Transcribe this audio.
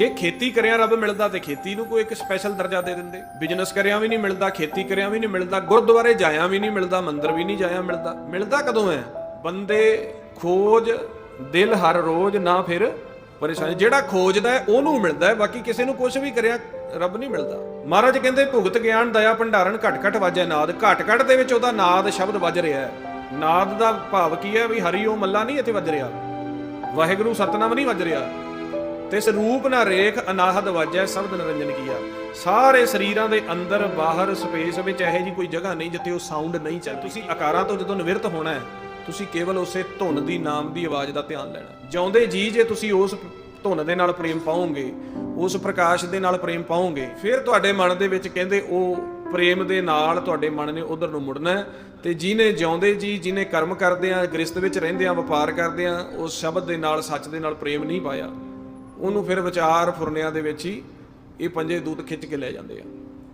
ਜੇ ਖੇਤੀ ਕਰਿਆ ਰੱਬ ਮਿਲਦਾ ਤੇ ਖੇਤੀ ਨੂੰ ਕੋਈ ਇੱਕ ਸਪੈਸ਼ਲ ਦਰਜਾ ਦੇ ਦਿੰਦੇ। ਬਿਜ਼ਨਸ ਕਰਿਆ ਵੀ ਨਹੀਂ ਮਿਲਦਾ, ਖੇਤੀ ਕਰਿਆ ਵੀ ਨਹੀਂ ਮਿਲਦਾ, ਗੁਰਦੁਆਰੇ ਜਾਇਆ ਵੀ ਨਹੀਂ ਮਿਲਦਾ, ਮੰਦਿਰ ਵੀ ਨਹੀਂ ਜਾਇਆ ਮਿਲਦਾ। ਮਿਲਦਾ ਕਦੋਂ ਹੈ? ਬੰਦੇ ਖੋਜ ਦਿਲ ਹਰ ਰੋਜ਼ ਨਾ ਫਿਰ ਪਰੇਸ਼ਾਨੀ। ਜਿਹੜਾ ਖੋਜਦਾ ਹੈ, ਉਹਨੂੰ ਮਿਲਦਾ ਹੈ, ਬਾਕੀ ਕਿਸੇ ਨੂੰ ਕੁਝ ਵੀ ਕਰਿਆ ਰੱਬ ਨਹੀਂ ਮਿਲਦਾ। ਮਹਾਰਾਜ ਕਹਿੰਦੇ, ਭੁਗਤ ਗਿਆਨ, ਦਇਆ, ਭੰਡਾਰਨ ਘਟ ਘਟ ਵਾਜੈ ਨਾਦ। ਘਟ ਘਟ ਦੇ ਵਿੱਚ ਉਹਦਾ ਨਾਦ ਸ਼ਬਦ ਵੱਜ ਰਿਹਾ ਹੈ। ਨਾਦ ਦਾ ਭਾਵ ਕੀ ਹੈ? ਵੀ ਹਰੀ ਓਮ ਮੱਲਾ ਨਹੀਂ ਇੱਥੇ ਵੱਜ ਰਿਹਾ। ਵਾਹਿਗੁਰੂ ਸਤਨਾਮ ਨਹੀਂ ਵੱਜ ਰਿਹਾ। ਤਿਸ ਰੂਪ ਨਾ ਰੇਖ ਅਨਾਹਦ ਵਾਜੈ ਸ਼ਬਦ ਨਿਰੰਜਨ ਕੀਆ। ਸਾਰੇ ਸਰੀਰਾਂ ਦੇ ਅੰਦਰ, ਬਾਹਰ, ਸਪੇਸ ਵਿੱਚ ਇਹੋ ਜੀ ਕੋਈ ਜਗ੍ਹਾ ਨਹੀਂ ਜਿੱਥੇ ਉਹ ਸਾਊਂਡ ਨਹੀਂ ਚੱਲ ਤੁਸੀਂ ਆਕਾਰਾਂ ਤੋਂ ਜਦੋਂ ਨਿਵਰਤ ਹੋਣਾ ਹੈ, ਤੁਸੀਂ ਕੇਵਲ ਉਸੇ ਧੁਨ ਦੀ, ਨਾਮ ਦੀ ਆਵਾਜ਼ ਦਾ ਧਿਆਨ ਲੈਣਾ। ਜਿਉਂਦੇ ਜੀ ਜੇ ਤੁਸੀਂ ਉਸ ਧੁਨ ਦੇ ਨਾਲ ਪ੍ਰੇਮ ਪਾਓਗੇ, ਉਸ ਪ੍ਰਕਾਸ਼ ਦੇ ਨਾਲ ਪ੍ਰੇਮ ਪਾਓਗੇ, ਫਿਰ ਤੁਹਾਡੇ ਮਨ ਦੇ ਵਿੱਚ ਕਹਿੰਦੇ, ਉਹ ਪ੍ਰੇਮ ਦੇ ਨਾਲ ਤੁਹਾਡੇ ਮਨ ਨੇ ਉਧਰ ਨੂੰ ਮੁੜਨਾ ਹੈ। ਤੇ ਜਿਹਨੇ ਜਿਉਂਦੇ ਜੀ, ਜਿਹਨੇ ਕਰਮ ਕਰਦੇ ਆ ਗ੍ਰਸਤ ਵਿੱਚ ਰਹਿੰਦੇ ਆ, ਵਪਾਰ ਕਰਦੇ ਆ ਉਸ ਸ਼ਬਦ ਦੇ ਨਾਲ, ਸੱਚ ਦੇ ਨਾਲ ਪ੍ਰੇਮ ਨਹੀਂ ਪਾਇਆ। ਉਹਨੂੰ ਫਿਰ ਵਿਚਾਰ ਫੁਰਨਿਆਂ ਦੇ ਵਿੱਚ ਹੀ ਇਹ ਪੰਜੇ ਦੂਤ ਖਿੱਚ ਕੇ ਲੈ ਜਾਂਦੇ ਆ।